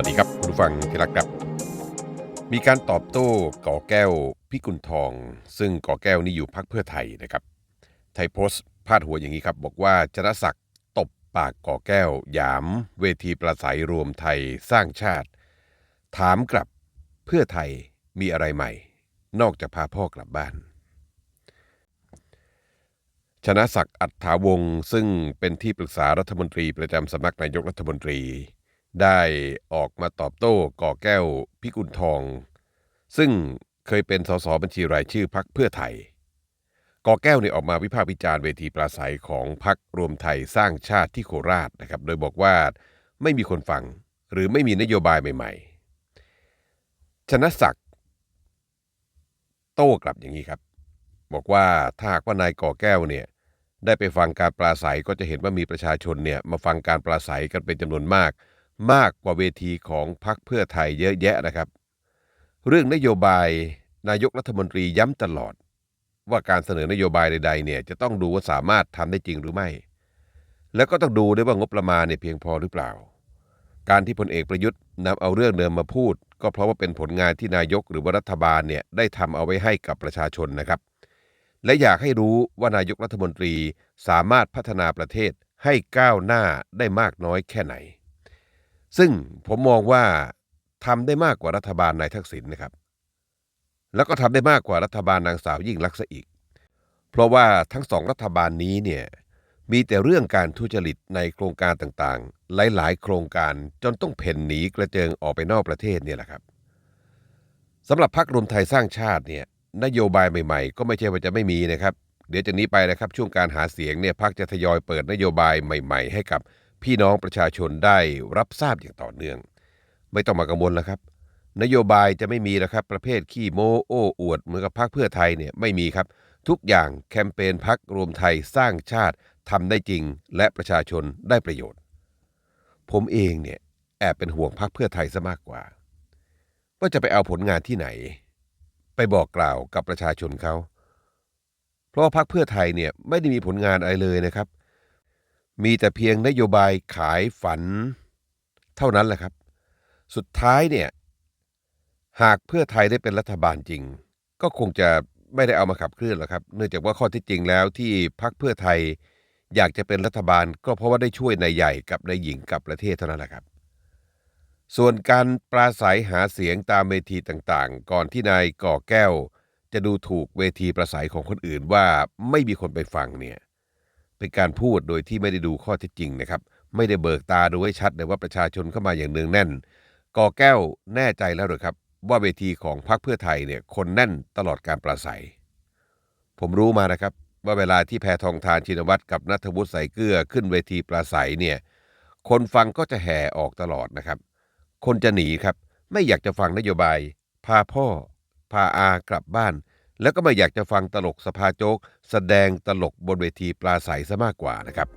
วัสดีครับคุณผู้ฟังที่รักครับ มีการตอบโต้ก่อแก้วพิกุลทอง ซึ่งก่อแก้วนี่อยู่พักเพื่อไทยนะครับ ไทยโพสต์พาดหัวอย่างนี้ครับ บอกว่าจรศักดิ์ตบปากก่อแก้ว หยาม เวทีประสัยรวมไทยสร้างชาติ ถามกลับเพื่อไทยมีอะไรใหม่ นอกจากพาพ่อกลับบ้านชนะศักดิ์อัฏฐาวงศ์ซึ่งเป็นที่ปรึกษารัฐมนตรีประจำสำนักนายกรัฐมนตรี ได้ออกมาตอบโต้ก่อแก้วพิกุลทอง ซึ่งเคยเป็นสสบัญชีรายชื่อพักเพื่อไทยก่อแก้วเนี่ยออกมาวิพากษ์วิจารณ์เวทีปราศัยของพักรวมไทยสร้างชาติที่โคราชนะครับ โดยบอกว่าไม่มีคนฟังหรือไม่มีนโยบายใหม่ ๆ ชนะศักดิ์โต้กลับอย่างนี้ครับ บอกว่าถ้าหากว่านายก่อแก้วเนี่ยได้ไปฟังการปราศัยก็จะเห็นว่ามีประชาชนเนี่ยมาฟังการปราศัยกันเป็นจำนวนมาก มากกว่าเวทีของพรรคเพื่อไทยเยอะแยะนะครับ เรื่องนโยบายนายกรัฐมนตรีย้ำตลอด ว่าการเสนอนโยบายใดๆเนี่ยจะต้องดูว่าสามารถทำได้จริงหรือไม่ แล้วก็ต้องดูด้วยว่างบประมาณเนี่ยเพียงพอหรือเปล่า การที่พลเอกประยุทธ์นำเอาเรื่องเดิมมาพูด ก็เพราะว่าเป็นผลงานที่นายกหรือว่ารัฐบาลเนี่ยได้ทำเอาไว้ให้กับประชาชนนะครับ และอยากให้รู้ว่านายกรัฐมนตรีสามารถพัฒนาประเทศให้ก้าวหน้าได้มากน้อยแค่ไหน ซึ่งผมมองว่าทำได้มากกว่ารัฐบาลนายทักษิณนะครับ แล้วก็ทำได้มากกว่ารัฐบาลนางสาวยิ่งลักษณ์ซะอีก เพราะว่าทั้งสองรัฐบาลนี้เนี่ยมีแต่เรื่องการทุจริตในโครงการต่างๆ หลายๆ โครงการจนต้องเพ่นหนีกระเจิงออกไปนอกประเทศเนี่ยแหละครับสำหรับพรรครวมไทยสร้างชาติเนี่ยนโยบายใหม่ๆ ก็ไม่ใช่ว่าจะไม่มีนะครับ เดี๋ยวจากนี้ไปนะครับช่วงการหาเสียงเนี่ยพรรคจะทยอยเปิดนโยบายใหม่ ๆ ให้กับ พี่น้องประชาชนได้รับทราบอย่างต่อเนื่อง ไม่ต้องมากังวลแล้วครับ นโยบายจะไม่มีแล้วครับประเภทขี้โม้โอ้อวดเหมือนกับพรรคเพื่อไทยเนี่ยไม่มีครับ ทุกอย่างแคมเปญพักรวมไทยสร้างชาติทำได้จริง และประชาชนได้ประโยชน์ ผมเองเนี่ยแอบเป็นห่วงพักเพื่อไทยซะมากกว่า ว่าจะไปเอาผลงานที่ไหน ไปบอกกล่าวกับประชาชนเขา เพราะว่าพักเพื่อไทยเนี่ยไม่ได้มีผลงานอะไรเลยนะครับ มีแต่เพียงนโยบายขายฝัน เท่านั้นแหละครับ สุดท้ายเนี่ย หากเพื่อไทยได้เป็นรัฐบาลจริง ก็คงจะไม่ได้เอามาขับเคลื่อนหรอกครับ เนื่องจากว่าข้อที่จริงแล้วที่พักเพื่อไทยอยากจะเป็นรัฐบาลก็เพราะว่าได้ช่วยนายใหญ่กับนายหญิงกับประเทศเท่านั้นแหละครับ ส่วนการปราศัยหาเสียงตามเวทีต่างๆ ก่อนที่นายก่อแก้ว จะดูถูกเวทีประสัยของคนอื่นว่าไม่มีคนไปฟังเนี่ย เป็นการพูดโดยที่ไม่ได้ดูข้อเท็จจริงนะครับ ไม่ได้เบิกตาดูให้ชัดเลยว่าประชาชนเข้ามาอย่างเนืองแน่นก่อแก้วแน่ใจแล้วหรือครับ ว่าเวทีของพรรคเพื่อไทยเนี่ยคนแน่นตลอดการปราศัย ผมรู้มานะครับ ว่าเวลาที่แพทองทานชินวัตรกับนัทวุฒิใส่เกลือขึ้นเวทีปราศัยเนี่ยคนฟังก็จะแห่ออกตลอดนะครับ คนจะหนีครับ ไม่อยากจะฟังนโยบาย พาพ่อ พาอากลับบ้าน แล้วก็ไม่อยากจะฟังตลกสภาโจ๊กแสดงตลกบนเวทีปลาใสซะมากกว่านะครับ